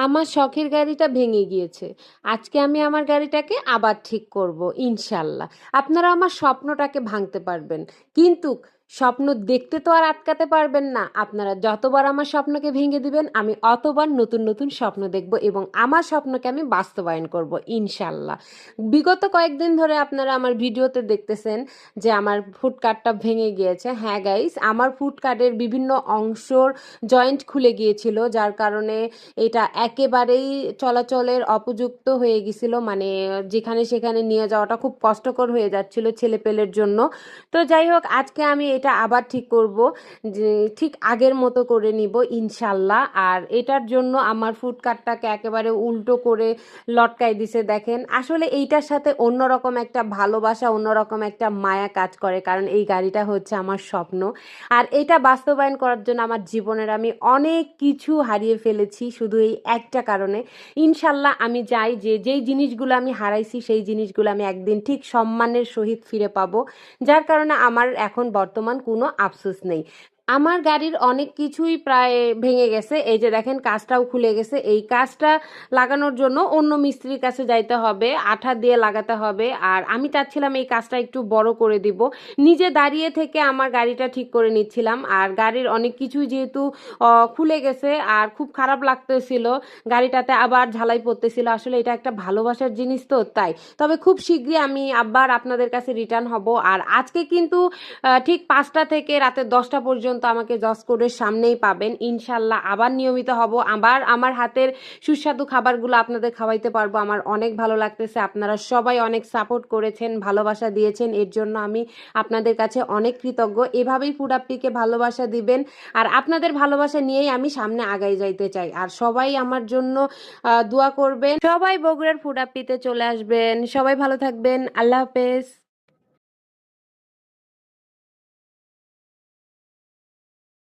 আমার শখের গাড়িটা ভেঙে গিয়েছে। আজকে আমি আমার গাড়িটাকে আবার ঠিক করব, ইনশাল্লাহ। আপনারা আমার স্বপ্নটাকে ভাঙতে পারবেন। কিন্তু স্বপ্ন দেখতে তো আর আটকাতে পারবেন না। আপনারা যতবার আমার স্বপ্নকে ভেঙে দিবেন, আমি অতবার নতুন নতুন স্বপ্ন দেখব এবং আমার স্বপ্নকে আমি বাস্তবায়ন করব, ইনশাল্লাহ। বিগত কয়েকদিন ধরে আপনারা আমার ভিডিওতে দেখতেছেন যে আমার ফুডকার্টটা ভেঙে গিয়েছে। হ্যাঁ গাইস আমার ফুডকার্টের বিভিন্ন অংশর জয়েন্ট খুলে গিয়েছিল, যার কারণে এটা একেবারেই চলাচলের অপযুক্ত হয়ে গেছিল মানে যেখানে সেখানে নিয়ে যাওয়াটা খুব কষ্টকর হয়ে যাচ্ছিল ছেলেপেলের জন্য। তো যাই হোক, আজকে আমি এটা আবার ঠিক করব ঠিক আগের মতো করে নিব ইনশাল্লাহ। আর এটার জন্য আমার ফুড কার্টটাকে একেবারে উল্টো করে লটকাই দিছে, দেখেন। আসলে এইটার সাথে অন্যরকম একটা ভালোবাসা, অন্যরকম একটা মায়া কাজ করে, কারণ এই গাড়িটা হচ্ছে আমার স্বপ্ন। আর এটা বাস্তবায়ন করার জন্য আমার জীবনের আমি অনেক কিছু হারিয়ে ফেলেছি, শুধু এই একটা কারণে। ইনশাল্লাহ আমি চাই যে যেই জিনিসগুলো আমি হারাইছি, সেই জিনিসগুলো আমি একদিন ঠিক সম্মানের সহিত ফিরে পাবো। যার কারণে আমার এখন বর্তমান मन को अफसोस नहीं। আমার গাড়ির অনেক কিছুই প্রায় ভেঙে গেছে। এই যে দেখেন কাজটাও খুলে গেছে। এই কাজটা লাগানোর জন্য অন্য মিস্ত্রির কাছে যাইতে হবে, আঠা দিয়ে লাগাতে হবে। আর আমি চাচ্ছিলাম এই কাজটা একটু বড় করে দিব। নিজে দাঁড়িয়ে থেকে আমার গাড়িটা ঠিক করে নিচ্ছিলাম। আর গাড়ির অনেক কিছুই যেহেতু খুলে গেছে আর খুব খারাপ লাগতেছিল। গাড়িটাতে আবার ঝালাই পড়তেছিল। আসলে এটা একটা ভালোবাসার জিনিস তো, তাই। তবে খুব শীঘ্রই আমি আবার আপনাদের কাছে রিটার্ন হব। আর আজকে কিন্তু ঠিক পাঁচটা থেকে রাতে দশটা পর্যন্ত আমাকে জজ কোডের সামনেই পাবেন। ইনশাল্লাহ আবার নিয়মিত হব। আবার আমার হাতের সুস্বাদু খাবারগুলো আপনাদের খাওয়াইতে পারব। আমার অনেক ভালো লাগতেছে। আপনারা সবাই অনেক সাপোর্ট করেছেন, ভালোবাসা দিয়েছেন। এর জন্য আমি আপনাদের কাছে অনেক কৃতজ্ঞ। এভাবেই ফুড আপটিকে ভালোবাসা দিবেন। আর আপনাদের ভালোবাসা নিয়েই আমি সামনে আগাই যাইতে চাই। আর সবাই আমার জন্য দোয়া করবেন। সবাই বগুড়ার ফুড আপটিতে চলে আসবেন। সবাই ভালো থাকবেন। আল্লাহ হাফেজ।